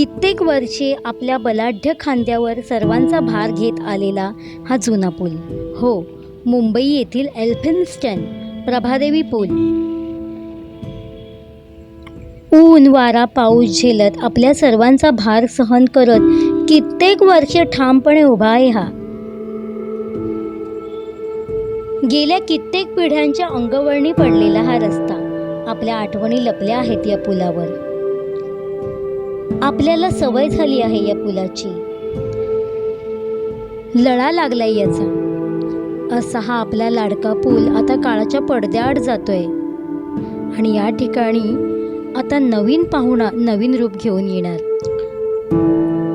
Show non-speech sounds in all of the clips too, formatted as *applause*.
कित्येक वर्षे आपल्या बलाढ्य खांद्यावर सर्वांचा भार घेत आलेला हा जुना पूल. हो मुंबई येथील एल्फिन्स्टन प्रभादेवी पूल. ऊन वारा पाऊस झेलत आपल्या सर्वांचा भार सहन करत कित्येक वर्ष ठामपणे उभा आहे हा. गेल्या कित्येक पिढ्यांच्या अंगवळणी पडलेला हा रस्ता आपल्या आठवणी लपल्या आहेत या पुलावर. आपल्याला सवय झाली आहे या पुलाची. लळा लागलाय याचा. असा हा आपला लाडका पूल आता काळाच्या पडद्याआड जातोय. आणि या ठिकाणी आता नवीन पाहुणा नवीन रूप घेऊन येणार.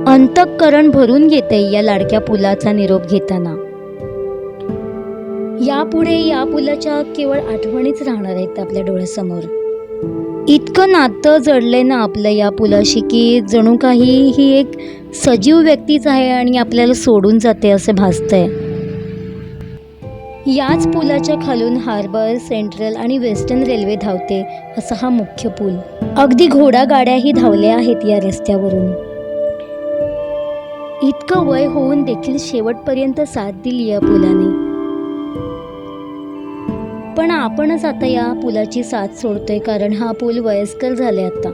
अंतःकरण भरून घेते या लाडक्या पुलाचा निरोप घेताना. यापुढे या पुलाच्या केवळ आठवणीच राहणार आहेत आपल्या डोळ्यासमोर. इतकं नातं जडले ना आपलं या पुलाशी की जणू काही ही एक सजीव व्यक्तीच आहे आणि आपल्याला सोडून जाते असे भासतंय. याच पुलाच्या खालून हार्बर सेंट्रल आणि वेस्टर्न रेल्वे धावते असा हा मुख्य पूल. अगदी घोडागाड्याही धावल्या आहेत या रस्त्यावरून. इतकं वय होऊन देखील शेवटपर्यंत साथ दिली या पुलाने. पण आपणच आता या पुलाची साथ सोडतोय कारण हा पूल वयस्कर झाले आता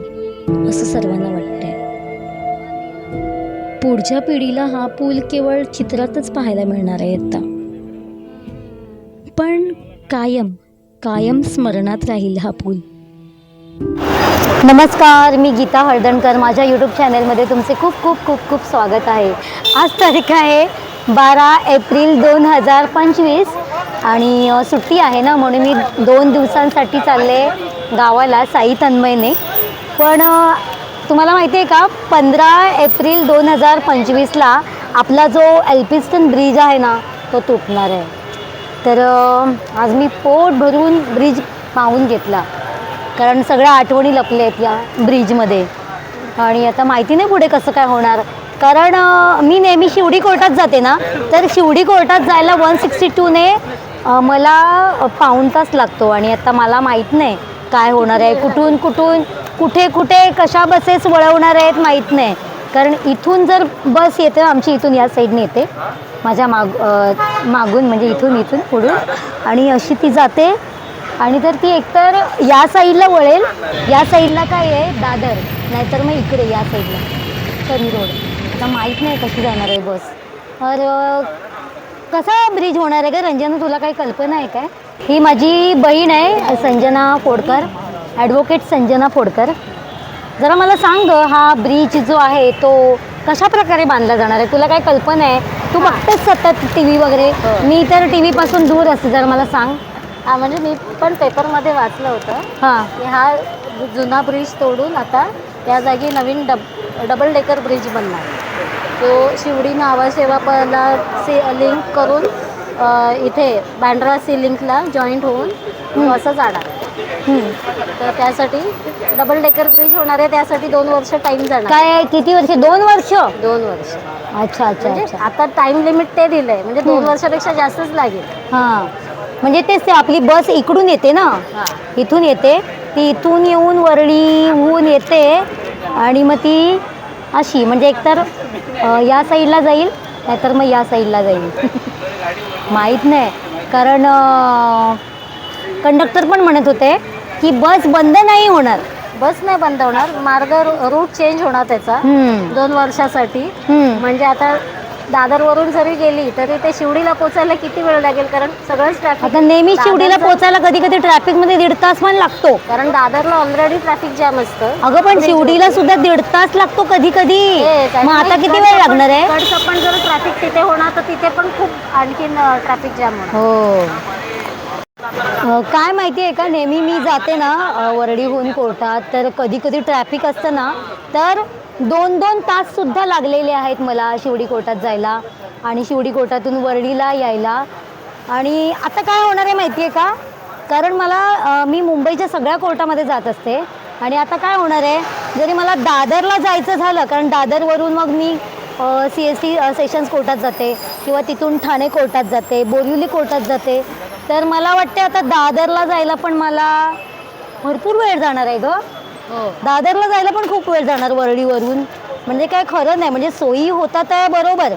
असं सर्वांना वाटतंय. पुढच्या पिढीला हा पूल केवळ चित्रातच पाहायला मिळणार आहे आता. पण कायम कायम स्मरणात राहील हा पूल. नमस्कार मी गीता हळदणकर. माझ्या यूट्यूब चॅनलमध्ये तुमचे खूप खूप खूप खूप स्वागत आहे. आज तारीख आहे बारा एप्रिल दोन हजार पंचवीस. आणि सुट्टी आहे ना म्हणून मी दोन दिवसांसाठी चालले गावाला साई तन्मयने. पण तुम्हाला माहिती आहे का पंधरा एप्रिल दोन हजार पंचवीसला आपला जो एल्पिस्टन ब्रिज आहे ना तो तुटणार आहे. तर आज मी पोट भरून ब्रिज पाहून घेतला. कारण सगळ्या आठवणी लपल्या आहेत या ब्रिजमध्ये. आणि आता माहिती नाही पुढे कसं काय होणार. कारण मी नेहमी शिवडी कोर्टात जाते ना तर शिवडी कोर्टात जायला वन सिक्स्टी टूने मला पाऊण तास लागतो आणि आता मला माहीत नाही काय होणार आहे. कुठून कुठून कुठे कुठे कशा बसेस वळवणार आहेत माहीत नाही. कारण इथून जर बस येते आमची इथून या साईडने येते. माझ्या माग मागून म्हणजे इथून इथून पुढून. आणि अशी ती जाते. आणि तर ती एकतर या साईडला वळेल या साईडला काय आहे? दादर. नाहीतर मग इकडे या साईडला करी रोड. आता माहीत नाही कशी जाणार आहे बस तर कसा ब्रिज होणार आहे का रंजना तुला काही कल्पना आहे काय? ही माझी बहीण आहे संजना फोडकर ॲडव्होकेट संजना फोडकर. जरा मला सांग हा ब्रिज जो आहे तो कशा प्रकारे बांधला जाणार आहे? तुला काय कल्पना आहे? तू बघतेस सतत टी व्ही वगैरे? हो. मी तर टी व्हीपासून दूर असते जरा मला सांग. हा म्हणजे मी पण पेपरमध्ये वाचलं होतं. हां. की हा जुना ब्रिज तोडून आता त्या जागी नवीन डब डबल डेकर ब्रिज बनणार. तो शिवडी नावासेवाला सी लिंक करून इथे बँड्रा सी लिंकला जॉईंट होऊन असं जाणार. तर त्यासाठी डबल डेकर ब्रिज होणार आहे त्यासाठी दोन वर्ष टाईम जाणार काय किती वर्ष? दोन वर्ष? दोन वर्ष. अच्छा अच्छा म्हणजे अच्छा. आता टाइम लिमिट ते दिलंय. म्हणजे दोन. वर्षापेक्षा जास्तच लागेल. हां. म्हणजे तेच ते आपली बस इकडून येते ना? हां. इथून येते. ती इथून येऊन वरळी होऊन येते. आणि मग ती अशी म्हणजे एकतर या साईडला जाईल नाहीतर मग या साईडला जाईल. *laughs* माहीत नाही. कारण कंडक्टर पण म्हणत होते की बस बंद नाही होणार. बस नाही बंद होणार. मार्ग रूट चेंज होणार त्याचा. दोन वर्षासाठी. म्हणजे आता दादरवरून जरी गेली तरी ते शिवडीला पोचायला किती वेळ लागेल? कारण सगळंच ट्रॅफिक आता नेहमी शिवडीला पोचायला कधी कधी ट्रॅफिकमध्ये दीड तास पण लागतो. कारण दादरला ऑलरेडी ट्रॅफिक जॅम असतं. अगं पण शिवडीला सुद्धा दीड तास लागतो कधी कधी तेच. आणि मग आता किती इकडचं वेळ पण- लागणार आहे? इकडचं पण जर ट्रॅफिक तिथे होणार तर तिथे पण खूप आणखीन ट्रॅफिक जॅम होणार. हो. अ, काय माहिती आहे का नेहमी मी जाते ना अ, वरडीहून कोर्टात तर कधी कधी ट्रॅफिक असतं ना तर दोन दोन तास सुद्धा लागलेले आहेत मला शिवडी कोर्टात जायला आणि शिवडी कोर्टातून वर्डीला यायला. आणि आता काय होणार आहे माहिती आहे का? कारण मला मी मुंबईच्या सगळ्या कोर्टामध्ये जात असते. आणि आता काय होणार आहे? जरी मला दादरला जायचं झालं कारण दादरवरून मग मी सी एस टी सेशन्स कोर्टात जाते किंवा तिथून ठाणे कोर्टात जाते बोरिवली कोर्टात जाते. तर मला वाटते आता दादरला जायला पण मला भरपूर वेळ जाणार आहे गं. हो. दादरला जायला पण खूप वेळ जाणार वरळीवरून. म्हणजे काय खरं नाही म्हणजे सोयी होतात आहे बरोबर.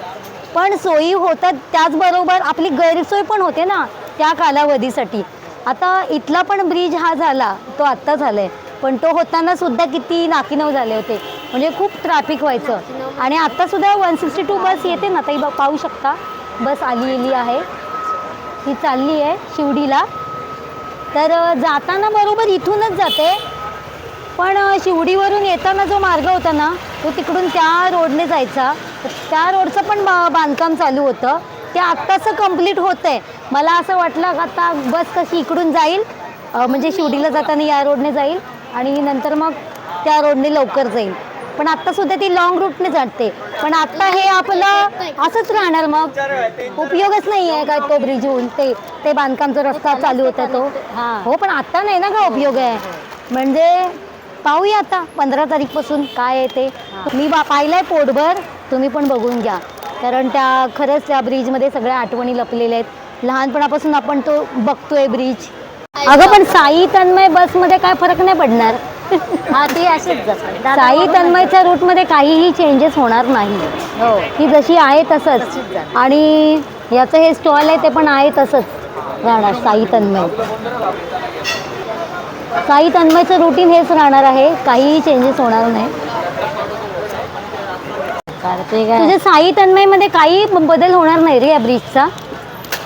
पण सोयी होतात त्याचबरोबर आपली गैरसोय पण होते ना त्या कालावधीसाठी. आता इथला पण ब्रिज हा झाला तो आत्ता झालाय. पण तो होताना सुद्धा किती नाकीनव झाले होते. म्हणजे खूप ट्रॅफिक व्हायचं. आणि आता सुद्धा वन सिक्स्टी टू बस येते ना ताई पाहू शकता? बस आलेली आहे. ही चालली आहे शिवडीला तर जाताना बरोबर इथूनच जाते. पण शिवडीवरून येताना जो मार्ग होता ना तो तिकडून त्या रोडने जायचा. त्या रोडचं पण बा बांधकाम चालू होतं. ते आत्ताचं कंप्लीट होतं आहे मला असं वाटलं का आता बस कशी इकडून जाईल म्हणजे शिवडीला जाताना या रोडने जाईल आणि नंतर मग त्या रोडने लवकर जाईल. पण आत्ता सुद्धा ती लॉंग रूटने जाते. पण आत्ता हे आपलं असंच राहणार मग. उपयोगच नाही आहे काय तो ब्रिज होऊन? ते ते बांधकामचा रस्ता चालू होता तो. हां. हो पण आता नाही ना का उपयोग आहे? म्हणजे पाहूया आता पंधरा तारीखपासून काय आहे ते. मी बा पाहिलंय पोटभर तुम्ही पण बघून घ्या. कारण त्या खरंच त्या ब्रिजमध्ये सगळ्या आठवणी लपलेल्या आहेत. लहानपणापासून आपण तो बघतोय ब्रिज. अगं पण साई तन्मय बसमध्ये काय फरक नाही पडणार. हा ती अशीच जाते साई तन्मयच्या रूटमध्ये काहीही चेंजेस होणार नाही. हो. ती जशी आहे तसंच. आणि याचं हे स्टॉल आहे ते पण आहे तसंच. राहणार साई तन्मय. साई तन्मयचं रुटीन हेच राहणार आहे. काहीही चेंजेस होणार नाही. तुझ्या साई तन्मयमध्ये काही ब- बदल होणार नाही रे या ब्रिजचा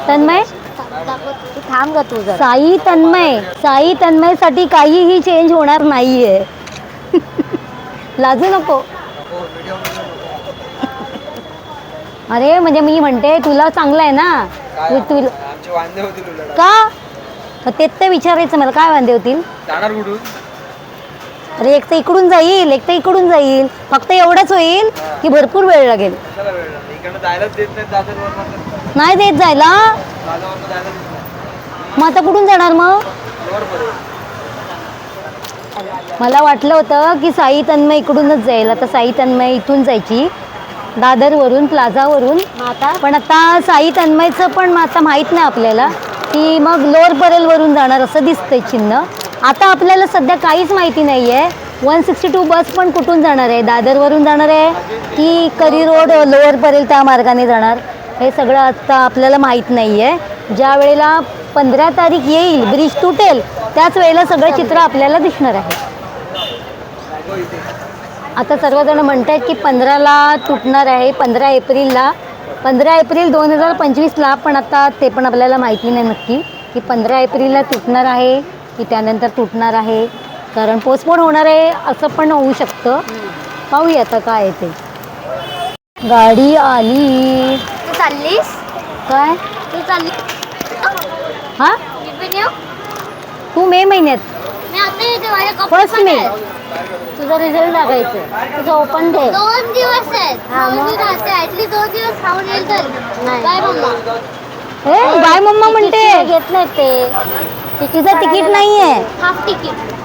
तन्मय? तू थांब ग तू जरा. साई तन्मय. साई तन्मयसाठी काहीही चेंज होणार नाहीये. लाजू नको. अरे म्हणजे मी म्हणते तुला चांगलं आहे ना? तू तुला का? तर तेच ते विचारायचं मला काय वांदे होतील जाणार कुठून? अरे एक तर इकडून जाईल एक तर इकडून जाईल. फक्त एवढंच होईल की भरपूर वेळ लागेल. कशाला वेळ लागला? इकडनं जायलाच देत नाही देत जायला? देत नाही मग आता कुठून जाणार मग? मला वाटलं होतं की साई तन्मय इकडूनच जाईल. आता साई तन्मय इथून जायची. दादरवरून प्लाझावरून. मग आता? पण आता साई तन्मयचं पण आता माहीत नाही आपल्याला. की मग लोअर परेलवरून जाणार असं दिसतंय चिन्ह. आता आपल्याला सध्या काहीच माहिती नाही आहे वन सिक्स्टी टू बस पण कुठून जाणार आहे? दादरवरून जाणार आहे की करी रोड लोअर परेल त्या मार्गाने जाणार? हे सगळं आता आपल्याला माहीत नाही आहे ज्या वेळेला पंधरा तारीख येईल ब्रिज तुटेल त्याच वेळेला सगळं चित्र आपल्याला दिसणार आहे. आता सर्वजण म्हणत आहेत की पंधराला तुटणार आहे पंधरा एप्रिलला. पंधरा एप्रिल दोन हजार पंचवीसला पण आता ते पण आपल्याला माहिती नाही नक्की की पंधरा एप्रिलला तुटणार आहे की त्यानंतर तुटणार आहे. कारण पोस्टपोन होणार आहे असं पण होऊ शकतं. पाहूया आता काय आहे ते. गाडी आली. तू चाललीस? काय? तू चालली? हां? तू मे महिन्यात. मी आता येते माझ्या कपडे फर्स्ट मे. तुझा रिझल्ट लागायचं तुझं ओपन डे दोन दिवस आहेत. हा, मग? मी राहते ऍटलीस्ट दोन दिवस खाऊन येईल तर. नाही. काय मम्मा. ए बाय मम्मा म्हणते. घेतलंय ते. तिचं तिकीट नाही आहे हाफ तिकीट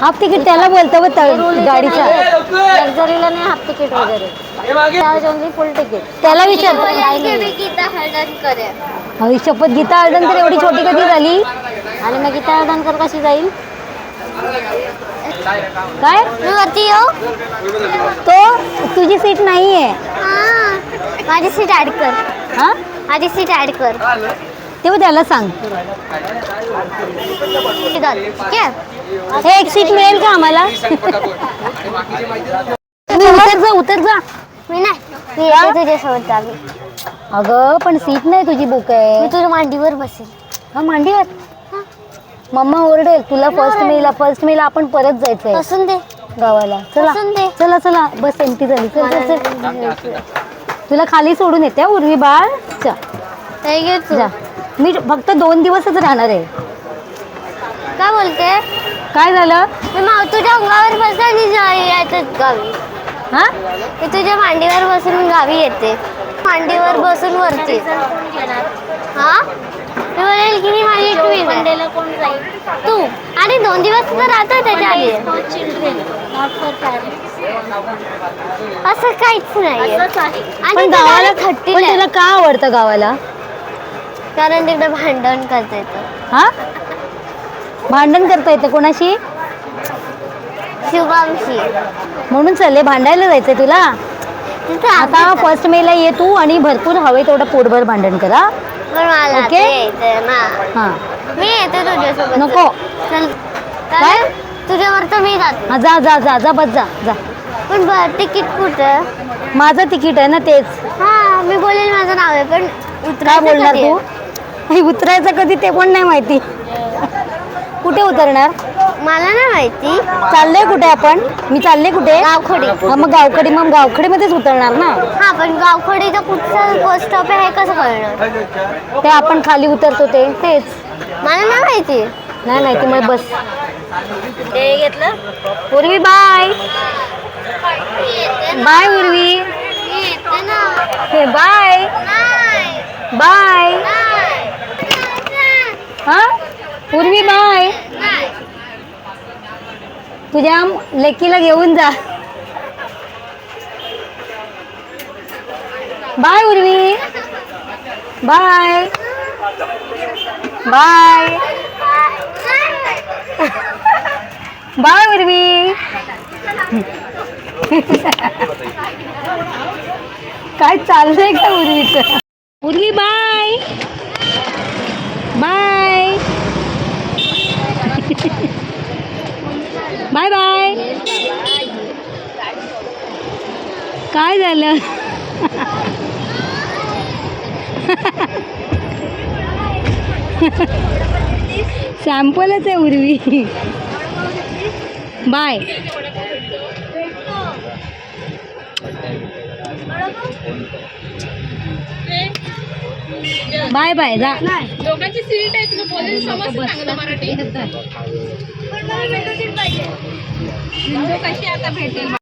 हाफ तिकीट त्याला बोलतो बघ त- गाडीचा. लक्झरीला नाही हाफ तिकीट वगैरे. त्यावेळेस ओनली फुल तिकीट त्याला विचार. गीता आहे शपथ गीता अर्धन तर एवढी छोटी कधी झाली? आणि मग गीता अर्धनकर कशी जाईल? काय? मी वरती येऊ? तो तुझी सीट नाही आहे हा. माझी सीट ऍड कर. हा? माझी सीट ऍड कर. तेव्हा त्याला सांग. ठीक आहे हे एक सीट मिळेल का आम्हाला? तुम्ही उतर जा उतर जा. मी नाही. मी येते तुझ्यासोबत चालू अगं पण सीट नाही तुझी बुक मी आहे तुझ्या मांडीवर बसेल. हा मांडीवर? मम्मा ओरडेल तुला फर्स्ट मेला फर्स्ट मेला आपण परत जायचंय. बसून दे गावाला. चला बसून दे. चला चला. बस एमटी झाली. चल चल चल. तुला खाली सोडून येते हा, उर्वी बाळ. चल हे घे तू. जा. मी फक्त दोन दिवसच राहणार आहे. काय बोलते? काय झालं? मी माव तुझ्या अंगावर बसते आणि जा- गावी. हा? मी तुझ्या मांडीवर बसून गावी येते. मांडीवर बसून वरती. हा? मी बोलेल की मी माझी ट्वीन कोण जाईल? तू. आणि दोन दिवस तर राहतो त्याच्या आधी चिल्ड्रेन नॉट फॉर पॅरेंट्स असं काहीच नाही असंच आहे. आणि पण गावाला पण थर्टीला तुला. का आवडतं गावाला? कारण तिकडे भांडण करता येतं. हा? भांडण करता येतं कोणाशी? शुभांशी. म्हणून चले भांडायला जायचंय तुला? तिथे आता फर्स्ट मेला ये तू आणि भरपूर हवे तेवढं पोटभर भांडण करा. पण मला ओके? ते ना. हां. मी येते तुझ्यासोबत. नको. चल. काय? तुझ्यावर तर मी जाते. हा, जा जा जा जा बस जा जा. पण ब- तिकीट कुठं? माझं तिकीट आहे ना तेच. हा मी बोलेल माझं नाव आहे पण काय उतरायचं बोलणार कधी तू? हे उतरायचं कधी ते पण नाही माहिती. कुठे उतरणार? मला नाही माहिती. चाललंय कुठे आपण? मी चालले कुठे? गावखडी. हा मग गावकडे मग गावकडीमध्येच उतरणार ना? हा पण गावखडीचं कुठचं बस स्टॉप आहे हे कसं कळणार? ते आपण खाली उतरतो ते तेच. मला नाही माहिती. नाही माहिती मग बस. ते घेतलं? उर्वी बाय. बाय उर्वी. ना. हे बाय. नाही बाय. नाही हा? उर्वी बाय. तुझ्या लेकीला घेऊन जा. Bye Urvi. Bye. Bye. Bye Urvi. काय चाललंय का उर्वीच? Urvi bye. Bye. Bye bye. काय झालं? सॅम्पलच आहे उर्वी. बाय. बाय बाय जा. दोघांची सीट आहे तुला बोलायला समजतं चांगलं कशी आता भेटेल?